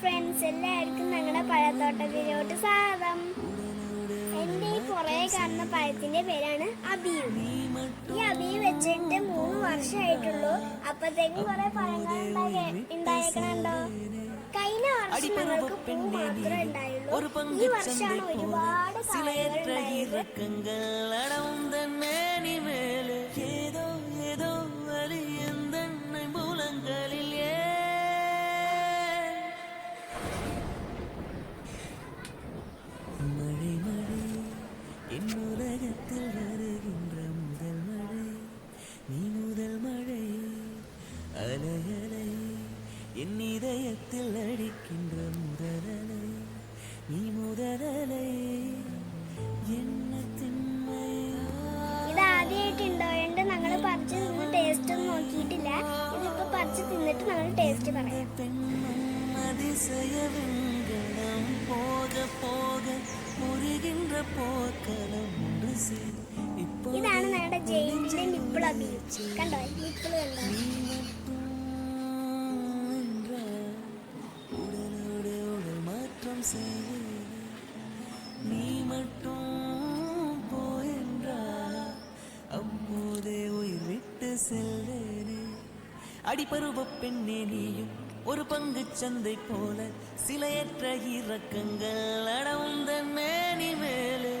Friends എല്ലാവർക്കും ഞങ്ങളുടെ പഴത്തോട്ടത്തിലോട്ട് സ്വാഗതം. എന്റെ ഈ പുറകെ കാണുന്ന പഴത്തിന്റെ പേരാണ് അബിയു ഈ അബിയു വെച്ചിട്ട് മൂന്ന് വർഷമായിട്ടുള്ളൂ. അപ്പത്തേക്കും കുറെ പഴങ്ങൾ ഉണ്ടായേക്കണുണ്ടോ? കഴിഞ്ഞ വർഷം ഞങ്ങൾക്ക് പൂ മാത്രമേ ഉണ്ടായുള്ളൂ. ഈ വർഷമാണ് ഒരുപാട് കായകൾ என் இதயத்தில் அடிக்கின்ற முதல் அலை நீ முதல் அலை என்ன திண்மையா ഇത് ആദ്യമായിട്ട് ഉണ്ടായോണ്ട് ഞങ്ങൾ പറിച്ച് നിന്ന് ടേസ്റ്റ് ഒന്നും നോക്കിയിട്ടില്ല ഇതിപ്പോ പറിച്ച് തിന്നിട്ട് ഞങ്ങൾ ടേസ്റ്റ് പറയാം பெண்ணும் அதிசய வெண்கலம் போக போக முறிகின்ற போர்க்களம் ஒன்று சேர் இப்போ ഇതാണ് ഞങ്ങളുടെ ജെയിലിന്റെ നിപ്പിൾ അബിയു കണ്ടോ നിപ്പിൾ കണ്ടോ நீ மட்டும் போயென்றால் அப்போதே உயிர் விட்டு செல்வேனே. அடிபருவ பெண்ணே நீயும் ஒரு பங்கு சந்தை போல சிலையற்ற இறக்கங்கள் அடவுந்த மேனி மேலே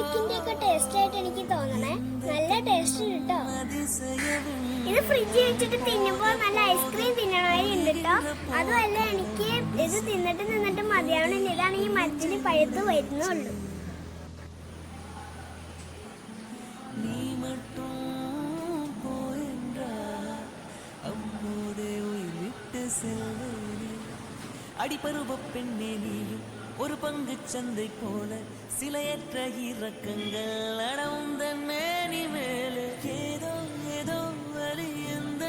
ഇതിന്റെ ഒക്കെ ടേസ്റ്റ് ആയിട്ട് എനിക്ക് തോന്നണേ. നല്ല ടേസ്റ്റ് കിട്ടോ. ഇത് ഫ്രിഡ്ജ് വെച്ചിട്ട് തിന്നുമ്പോൾ നല്ല ഐസ്ക്രീം തിന്നണമായിരുന്നു ഉണ്ട് കേട്ടോ അതുമല്ല എനിക്ക് ഇത് തിന്നിട്ട് നിന്നിട്ട് മതിയാവണം ഇതാണ് ഈ മരത്തിന് പഴുത്ത് വരുന്നുള്ളൂ അടിപരുവ പെണ്ണേ നീയും ஒரு பங்கு சந்தை போல சிலையற்ற இறக்கங்கள் அடவுந்த மேனி மேலே. ஏதோ ஏதோ வலி எந்த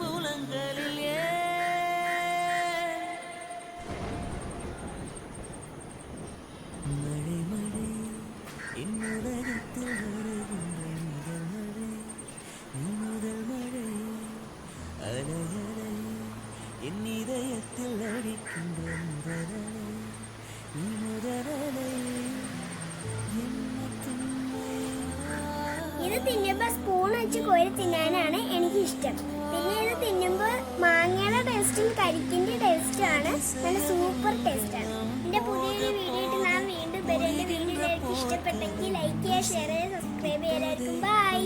மூலங்களில் மழை மழை என் வருகின்ற முதல் மழை. நீ முதல் மழை அலை என் இதயத்தில் அடிக்கின்ற முதல் ഇത് തിന്നുമ്പോൾ സ്പൂൺ വെച്ച് കോരി തിന്നാനാണ് എനിക്ക് ഇഷ്ടം പിന്നെ ഇത് തിന്നുമ്പോൾ മാങ്ങയുടെ ടേസ്റ്റും കരിക്കിന്റെ ടേസ്റ്റും ആണ് നല്ല സൂപ്പർ ടേസ്റ്റ് ആണ്. എന്റെ പുതിയൊരു വീഡിയോ ഇട്ട് ഞാൻ വീണ്ടും വരും. എന്റെ വീഡിയോ ഇഷ്ടപ്പെട്ടെങ്കിൽ ലൈക്ക് ചെയ്യുക ഷെയർ ചെയ്യുക സബ്സ്ക്രൈബ് എല്ലാവർക്കും ബൈ